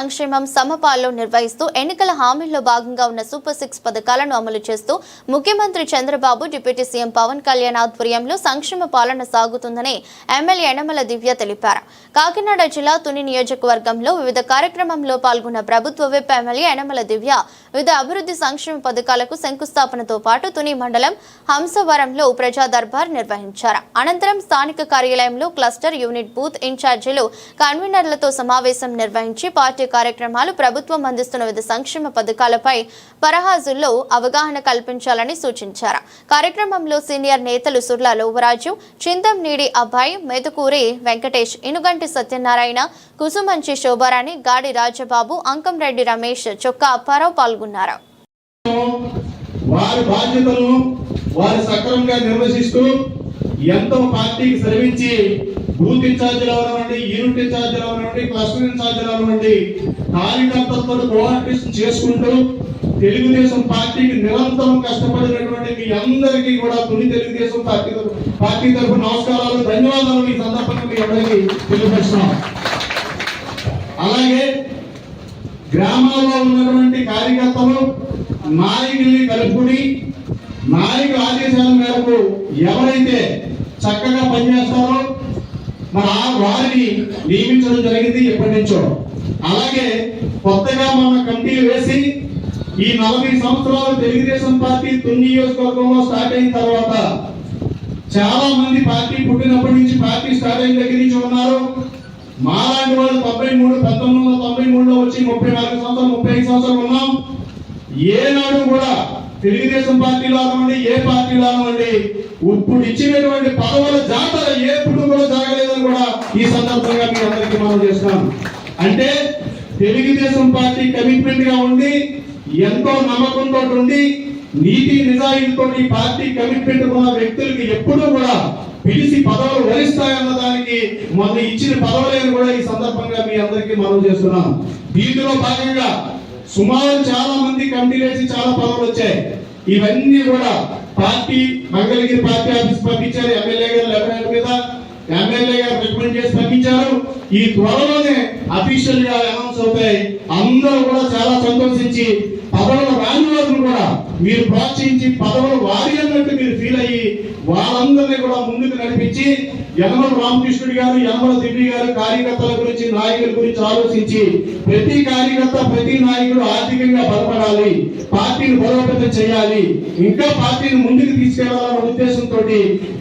సంక్షేమం సమపాల్లో నిర్వహిస్తూ ఎన్నికల హామీల్లో భాగంగా ఉన్న సూపర్ సిక్స్ పథకాలను అమలు చేస్తూ ముఖ్యమంత్రి చంద్రబాబు డిప్యూటీ సీఎం పవన్ కళ్యాణ్ ఆధ్వర్యంలో సంక్షేమ పాలన సాగుతుందని ఎమ్మెల్యే యనమల దివ్య తెలిపారు. కాకినాడ జిల్లా తుని నియోజకవర్గంలో వివిధ కార్యక్రమంలో పాల్గొన్న ప్రభుత్వ విప్ ఎమ్మెల్యే యనమల దివ్య వివిధ అభివృద్ధి సంక్షేమ పథకాలకు శంకుస్థాపనతో పాటు తుని మండలం హంసవరంలో ప్రజా దర్బార్ నిర్వహించారు. అనంతరం స్థానిక కార్యాలయంలో క్లస్టర్ యూనిట్ బూత్ ఇన్ఛార్జీలు కన్వీనర్లతో సమావేశం నిర్వహించి పార్టీ కార్యక్రమాలు ప్రభుత్వం అందిస్తున్న వివిధ సంక్షేమ పథకాలపై పరహాజుల్లో అవగాహన కల్పించాలని సూచించారు. కార్యక్రమంలో సీనియర్ నేతలు సుర్లా లోవరాజు చింతం నీడి అబ్బాయి మెతుకూరి వెంకటేష్ ఇనుగంటి సత్యనారాయణ కుసుమంచి శోభారాణి గాడి రాజబాబు అంకంరెడ్డి రమేష్ చొక్కా అప్పారావు పాల్గొన్నారు. వారి బాధ్యతలను వారు సక్రమంగా నిర్వహిస్తూ ఎంతో పార్టీకి శ్రమించి బూత్ ఇన్ఛార్జీలు అవనివ్వండి యూనిట్ ఇన్ఛార్జీలు అవనివ్వండి క్లస్టర్ ఇన్ఛార్జీలు అవనివ్వండి కార్యకర్తలతో కోఆర్డినేషన్ చేసుకుంటూ తెలుగుదేశం పార్టీకి నిరంతరం కష్టపడినటువంటి మీ అందరికీ కూడా తొలి తెలుగుదేశం పార్టీ పార్టీ తరఫు నమస్కారాలు ధన్యవాదాలు ఈ సందర్భంగా మీ అందరికీ తెలియపరుస్తున్నాం. అలాగే గ్రామాల్లో ఉన్నటువంటి కార్యకర్తలు నాయకుల్ని కలుపుకుని నాయకుల ఆదేశాల మేరకు ఎవరైతే చక్కగా పనిచేస్తారో మరి ఆ వారిని నియమించడం జరిగింది ఎప్పటి నుంచో. అలాగే కొత్తగా మన కమిటీలు వేసి ఈ నలభై సంవత్సరాలు తెలుగుదేశం పార్టీ తుని నియోజకవర్గంలో స్టార్ట్ అయిన తర్వాత చాలా మంది పార్టీ పుట్టినప్పటి నుంచి పార్టీ స్టార్ట్ అయిన దగ్గర నుంచి ఉన్నారు. మాలాంటి వాళ్ళు తొంభై మూడు పంతొమ్మిది వందల తొంభై మూడులో వచ్చి ముప్పై నాలుగు సంవత్సరాలు ముప్పై ఐదు సంవత్సరాలు ఉన్నాం. ఏనాడు కూడా తెలుగుదేశం పార్టీలో అనవండి ఏ పార్టీలో అనవండి ఇప్పుడు ఇచ్చినటువంటి పదవుల జాతర ఎప్పుడు కూడా కూడా ఈ సందర్భంగా మీ అందరికీ మనం చేస్తున్నాం. అంటే తెలుగుదేశం పార్టీ కమిట్మెంట్గా ఉండి ఎంతో నమ్మకంతో ఉండి నీతి నిజాయితీతో ఈ పార్టీ కమిట్మెంట్ ఉన్న వ్యక్తులకి ఎప్పుడూ కూడా పిలిచి పదవులు వరిస్తాయన్న దానికి మొన్న ఇచ్చిన పదవులను కూడా ఈ సందర్భంగా మీ అందరికీ మనం చేస్తున్నాం. దీనిలో భాగంగా సుమారు చాలా మంది కమిటీ చాలా పదవులు వచ్చాయి. ఇవన్నీ కూడా పార్టీ మంగళగిరి పార్టీ ఆఫీస్ పంపించారు ఎమ్మెల్యే గారు లెఫ్టినెంట్ మీద. ఎమ్మెల్యే గారు రికమెండ్ చేసి పంపించారు. ఈ త్వరలోనే అఫీషియల్గా అనౌన్స్ అవుతాయి. అందరూ కూడా చాలా సంతోషించి పదవులు రాని వాళ్ళు కూడా మీరు ప్రోత్సహించి పదవులు వారి అన్నట్టు మీరు ఫీల్ అయ్యి వాళ్ళందరినీ కూడా ముందుకు నడిపించి యనమల రామకృష్ణుడి గారు యనమల దివ్య గారు కార్యకర్తల గురించి నాయకుల గురించి ఆలోచించి ప్రతి కార్యకర్త ప్రతి నాయకుడు ఆర్థికంగా బలపడాలి పార్టీని బలోపేతం చేయాలి ఇంకా పార్టీని ముందుకు తీసుకెళ్ళాలన్న ఉద్దేశంతో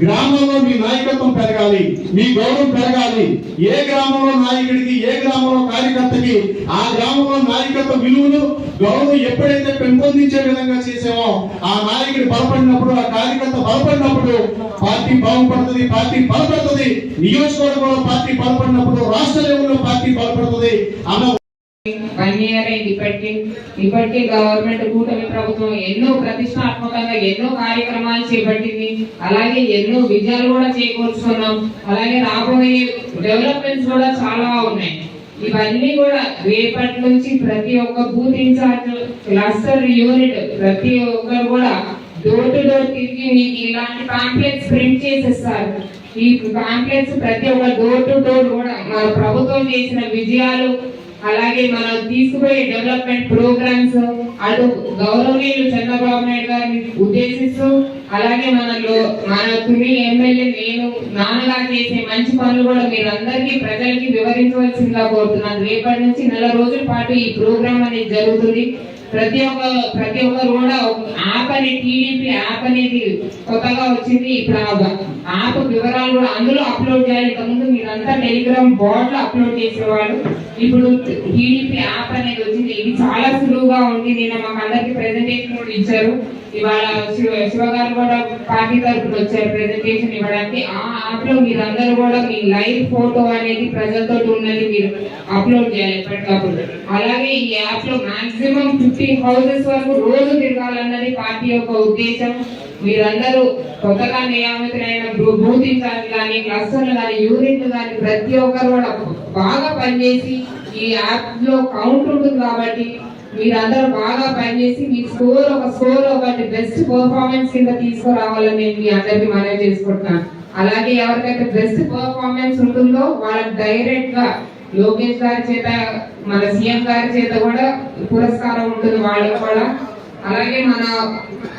గ్రామంలో మీ నాయకత్వం పెరగాలి మీ గౌరవం పెరగాలి. ఏ గ్రామంలో నాయకుడికి ఏ గ్రామంలో కార్యకర్తకి ఆ గ్రామంలో నాయకత్వ విలువలు గౌరవం ఎప్పుడైతే పెంపొందించే విధంగా చేసామో ఆ నాయకుడు బలపడినప్పుడు ఆ కార్యకర్త బలపడినప్పుడు పార్టీ బాగుపడుతుంది పార్టీ బలపడుతుంది. నియోజకవర్గంలో పార్టీ బలపడినప్పుడు రాష్ట్ర లెవెల్లో పార్టీ బలపడుతుంది. అన్న వన్ ఇయర్ అయింది ఇప్పటికీ ఇప్పటికీ గవర్నమెంట్ కూటమి ప్రభుత్వం ఎన్నో ప్రతిష్టాత్మకంగా ఎన్నో కార్యక్రమాలు చేపట్టింది. అలాగే ఎన్నో విజయాలు కూడా చేకూర్చుకున్నాం అలాగే రాబోయే డెవలప్మెంట్స్ కూడా చాలా ఉన్నాయి. ఇవన్నీ కూడా రేపటి నుంచి ప్రతి ఒక్క బూత్ ఇన్ఛార్జ్ క్లస్టర్ యూనిట్ ప్రతి ఒక్కరు కూడా డోర్ టు డోర్ తిరిగి మీకు ఇలాంటి కాంప్లెక్స్ ప్రింట్ చేసేస్తారు. ఈ కాంప్లెక్స్ ప్రతి ఒక్క డోర్ టు డోర్ కూడా మన ప్రభుత్వం చేసిన విజయాలు అలాగే మనం తీసుకుపోయే డెవలప్మెంట్ ప్రోగ్రామ్స్ అటు గౌరవనీయులు చంద్రబాబు నాయుడు గారిని ఉద్దేశిస్తూ అలాగే మనలో మన తుని ఎమ్మెల్యే నేను నాన్నగారు చేసే మంచి పనులు కూడా మీరందరికీ ప్రజలకి వివరించవలసిందిగా కోరుతున్నాను. రేపటి నుంచి నెల రోజుల పాటు ఈ ప్రోగ్రామ్ అనేది జరుగుతుంది. ప్రతి ఒక్క ప్రతి ఒక్కరు కూడా ఆపని టీడీపీ యాప్ అనేది కొత్తగా వచ్చింది ఇప్పుడు యాప్ వివరాలు కూడా అందులో అప్లోడ్ చేయాలి. ఇంతకుముందు మీరంతా టెలిగ్రామ్ బోర్డ్లో అప్లోడ్ చేసేవాళ్ళు. ఇప్పుడు టీడీపీ యాప్ అనేది వచ్చింది. ఇది చాలా సులువుగా ఉంది. నిన్న మాకు అందరికి ప్రెజెంటేషన్ కూడా ఇచ్చారు. ఇవాళ శివ గారు కూడా పార్టీ తరఫున వచ్చారు ప్రెజెంటేషన్ ఇవ్వడానికి. ఆ యాప్లో మీరందరూ కూడా మీ లైవ్ ఫోటో అనేది ప్రజలతో ఉన్నది మీరు అప్లోడ్ చేయాలి ఎప్పటికప్పుడు. అలాగే ఈ యాప్లో మాక్సిమం ఫిఫ్టీన్ హౌసెస్ వరకు రోజు తిరగాలన్నది పార్టీ యొక్క ఉద్దేశం. మీరందరూ కొత్తగా నియామితులైన భూతించాలి కానీ క్లస్టర్లు కానీ యూనిట్లు కానీ ప్రతి ఒక్కరు కూడా బాగా పనిచేసి ఈ యాప్లో కౌంట్ ఉంటుంది కాబట్టి మీరందరూ బాగా పనిచేసి మీ స్కోర్ ఒక స్కోర్ ఒకటి బెస్ట్ పర్ఫార్మెన్స్ కింద తీసుకురావాలని నేను మీ అందరికి మనవి చేసుకుంటున్నాను. అలాగే ఎవరికైతే బెస్ట్ పర్ఫార్మెన్స్ ఉంటుందో వాళ్ళకి డైరెక్ట్గా లోకేష్ గారి చేత మన సీఎం గారి చేత కూడా పురస్కారం ఉంటుంది వాళ్ళకు కూడా. అలాగే మన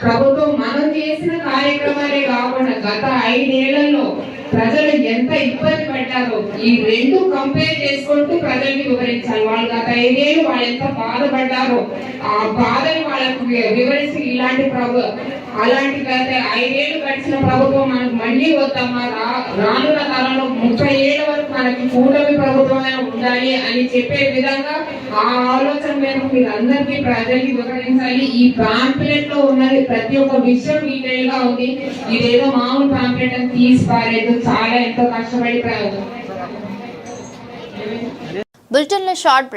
ప్రభుత్వం మనం చేసిన కార్యక్రమాలే కాకుండా గత ఐదేళ్ళలో ప్రజలు ఎంత ఇబ్బంది పడ్డారో. ఈ రెండు కంపేర్ చేసుకుంటూ ప్రజల్ని వివరించాలి. వాళ్ళు గత ఐదేళ్ళు వాళ్ళు ఎంత బాధపడ్డారో. ఆ బాధని వాళ్ళకు వివరించి ఇలాంటి ప్రభు అలాంటి గత ఐదేళ్ళు గడిచిన ప్రభుత్వం మనకు మళ్ళీ వద్దమ్మా. రా రానున్న కాలంలో ముప్పై ఏళ్ళ వరకు మనకి కూటమి ప్రభుత్వమే ఉండాలి అని చెప్పే విధంగా ఆ ఆలోచన మేరకు మీరు అందరికీ ప్రజల్ని వివరించాలి. ఈ పాంప్లెట్లో ఉన్నది ప్రతి ఒక్క విషయం డీటెయిల్గా ఉంది. ఇదేదో మామూలు పాంప్లెట్ అని తీసి పారేదు చాలా ఎంతో కష్టపడి ప్ర- బులెటిన్లో షార్ట్ బ్రేక్